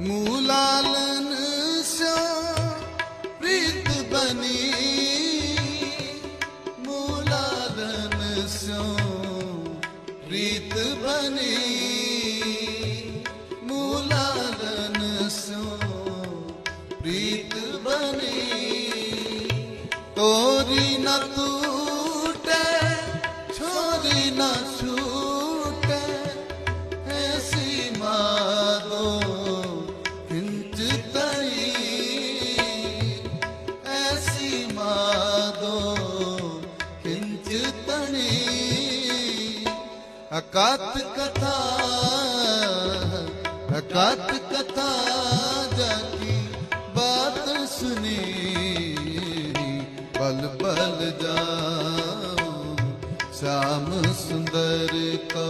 ਮੂਲਾਲਨ ਸਿਓ ਪ੍ਰੀਤ ਬਨੀ। ਮੂਲਾਲਨ ਸਿਓ ਪ੍ਰੀਤ ਬਨੀ। ਮੂਲਾਲਨ ਸਿਓ ਪ੍ਰੀਤ ਬਨੀ। ਤੋਰੀ ਨ ਟੂਟੇ, ਛੋਰੀ ਨ ਅਕਤ ਕਥਾ ਅਕਤ ਕਥਾ ਜਾਕੀ ਬਾਤ ਸੁਨੀ ਪਲ ਪਲ ਜਾਉ ਸ਼ਾਮ ਸੁੰਦਰ ਕੋ